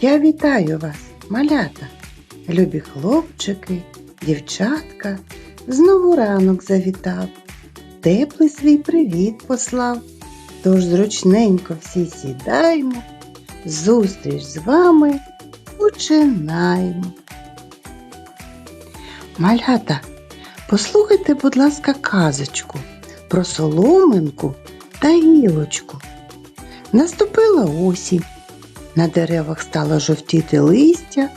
Я вітаю вас, малята, любі хлопчики, дівчатка, знову ранок завітав, теплий свій привіт послав. Тож зручненько всі сідаймо, зустріч з вами починаємо. Малята, послухайте, будь ласка, казочку про соломинку та гілочку. Наступила осінь. На деревах стало жовтіти листя,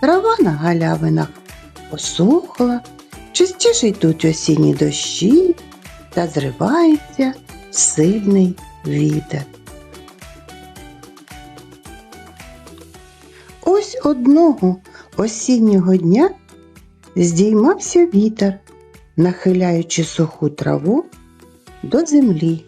трава на галявинах посохла, частіше йдуть осінні дощі та зривається сильний вітер. Ось одного осіннього дня здіймався вітер, нахиляючи суху траву до землі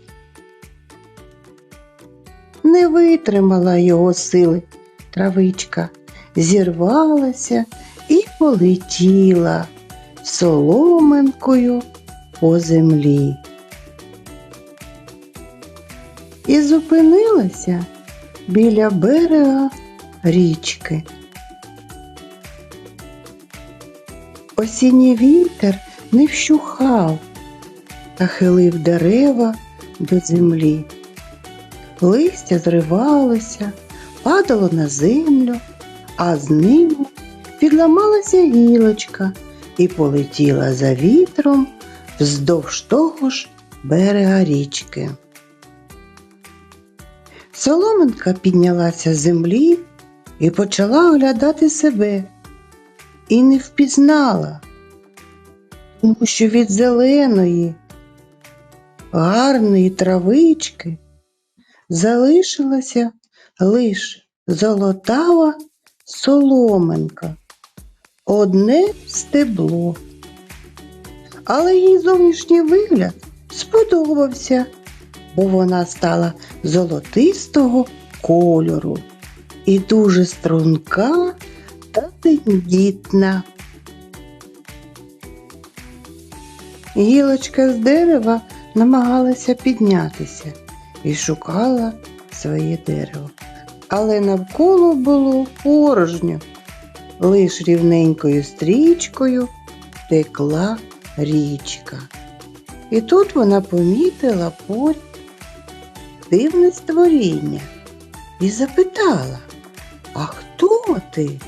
не витримала його сили. Травичка зірвалася і полетіла соломинкою по землі. І зупинилася біля берега річки. Осінній вітер не вщухав та хилив дерева до землі листя зривалося, падало на землю, а з ними підламалася гілочка і полетіла за вітром вздовж того ж берега річки. Соломинка піднялася з землі і почала оглядати себе і не впізнала, тому що від зеленої, гарної травички залишилася лиш золотава соломинка, одне стебло. Але їй зовнішній вигляд сподобався, бо вона стала золотистого кольору і дуже струнка та тендітна. Гілочка з дерева намагалася піднятися і шукала своє дерево. Але навколо було порожньо, лиш рівненькою стрічкою текла річка. І тут вона помітила поряд дивне створіння і запитала, а хто ти?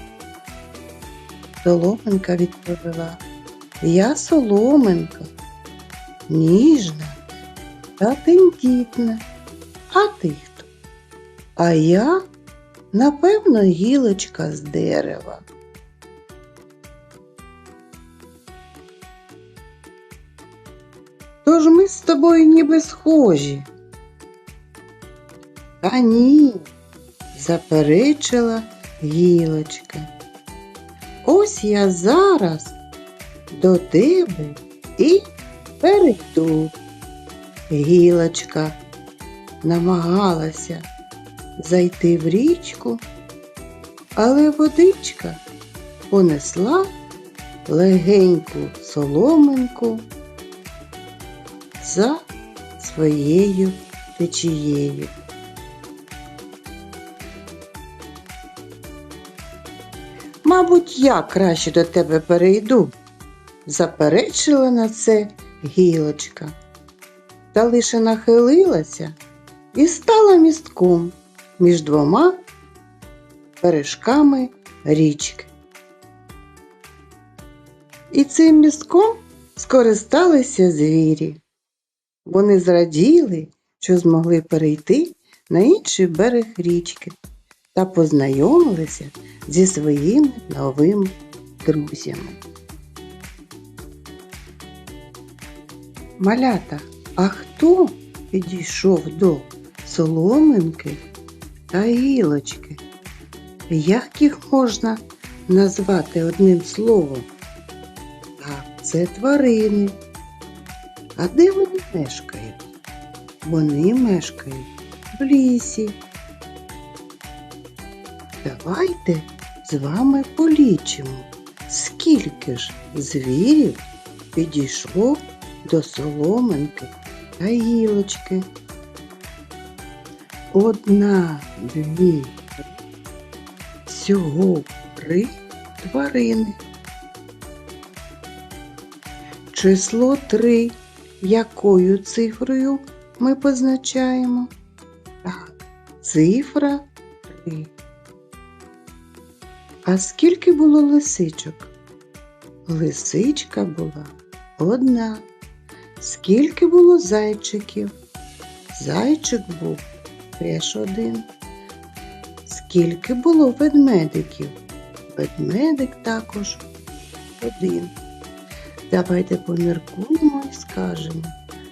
Соломенка відповіла, я соломенка, ніжна та тендітна. А ти хто? А я, напевно, гілочка з дерева. Тож ми з тобою ніби схожі. Та ні, заперечила гілочка. Ось я зараз до тебе і перейду. Гілочка намагалася зайти в річку, але водичка понесла легеньку соломинку за своєю течією. Мабуть, я краще до тебе перейду, заперечила на це гілочка, та лише нахилилася і стала містком між двома бережками річки. І цим містком скористалися звірі. Вони зраділи, що змогли перейти на інший берег річки та познайомилися зі своїми новими друзями. Малята, а хто підійшов до соломинки та гілочки? Як їх можна назвати одним словом? Так, це тварини. А де вони мешкають? Вони мешкають в лісі. Давайте з вами полічимо, скільки ж звірів підійшло до соломинки та гілочки. Одна, дві, всього три тварини. Число 3 якою цифрою ми позначаємо? Так, цифра 3. А скільки було лисичок? Лисичка була одна. Скільки було зайчиків? Зайчик був теж один. Скільки було ведмедиків? Ведмедик також один. Давайте поміркуємо і скажемо,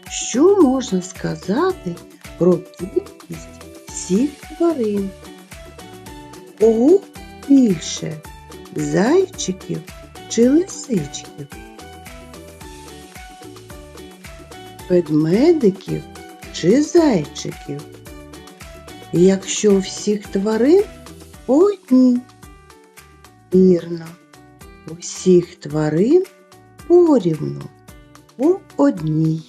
що можна сказати про кількість всіх тварин. Кого більше зайчиків чи лисичків? Ведмедиків чи зайчиків? Якщо всіх тварин по одній. Вірно, усіх тварин порівну по одній.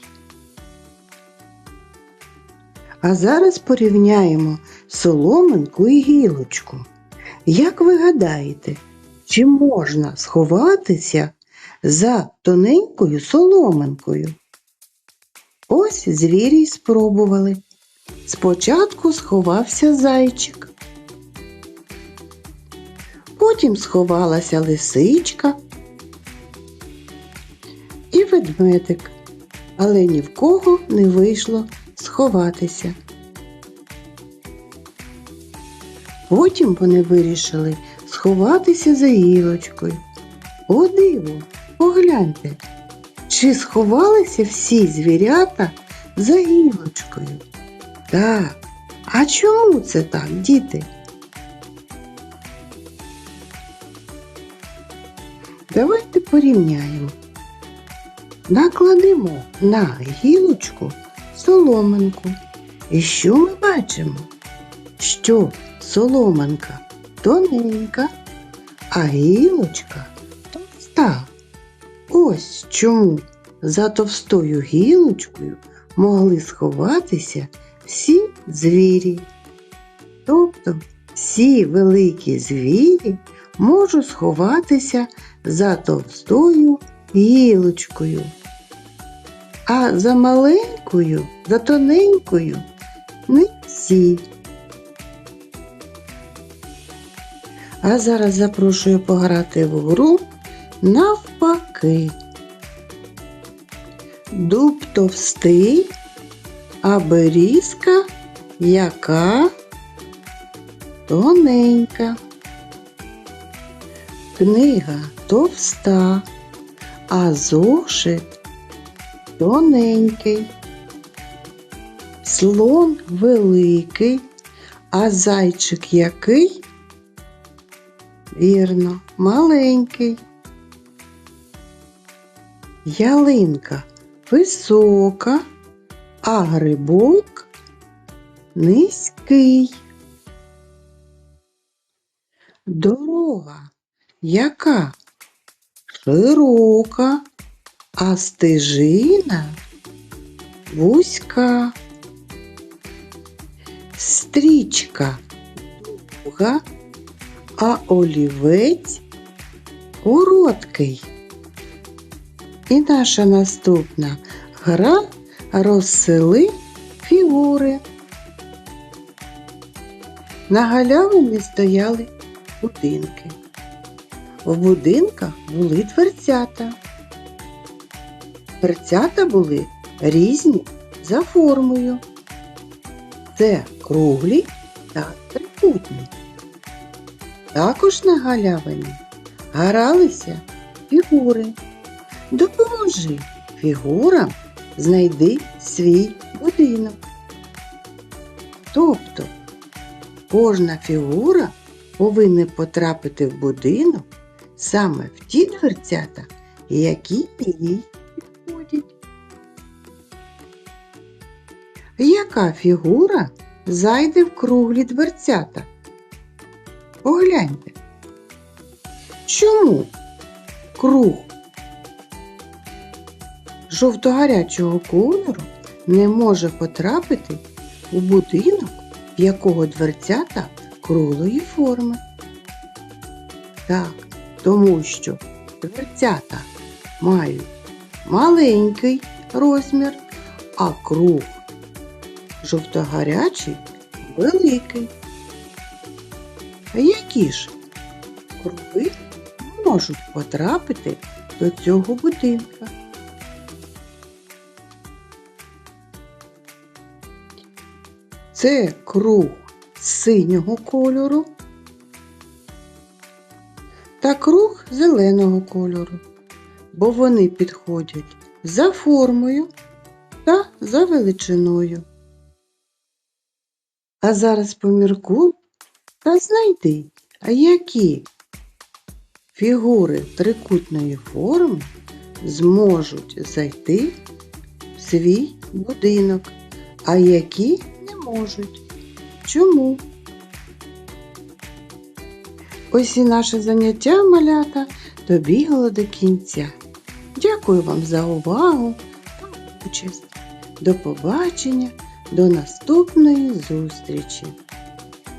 А зараз порівняємо соломинку і гілочку. Як ви гадаєте, чи можна сховатися за тоненькою соломинкою? Ось звірі спробували. Спочатку сховався зайчик. Потім сховалася лисичка і ведмедик, але ні в кого не вийшло сховатися. Потім вони вирішили сховатися за гілочкою. О диво, погляньте, чи сховалися всі звірята за гілочкою? Так, а чому це так, діти? Давайте порівняємо. Накладемо на гілочку соломинку. І що ми бачимо? Що соломинка тоненька, а гілочка товста. Ось чому за товстою гілочкою могли сховатися всі звірі. Тобто всі великі звірі можуть сховатися за товстою гілочкою. А за маленькою, за тоненькою не всі. А зараз запрошую пограти в гру навпаки. Дуб товстий, а берізка яка тоненька. Книга товста, а зошит тоненький. Слон великий, а зайчик який? Вірно, маленький. Ялинка висока, а грибок низький. Дорога яка? Широка, а стежина вузька. Стрічка довга, а олівець короткий. І наша наступна гра розсели фігури. На галявині стояли будинки. В будинках були дверцята. Дверцята були різні за формою. Це круглі та трикутні. Також на галявині гралися фігури. Допоможи фігурам знайди свій будинок. Тобто кожна фігура повинна потрапити в будинок саме в ті дверцята, які їй підходять. Яка фігура зайде в круглі дверцята? Погляньте. Чому круг жовто-гарячого кольору не може потрапити у будинок, в якого дверцята круглої форми? Так, тому що дверцята мають маленький розмір, а круг жовтогарячий великий. А які ж круги можуть потрапити до цього будинка? Це круг синього кольору та круг зеленого кольору, бо вони підходять за формою та за величиною. А зараз поміркуй та знайди, а які фігури трикутної форми зможуть зайти в свій будинок, а які можуть. Чому? Ось і наше заняття малята добігло до кінця. Дякую вам за увагу та участь. До побачення, до наступної зустрічі!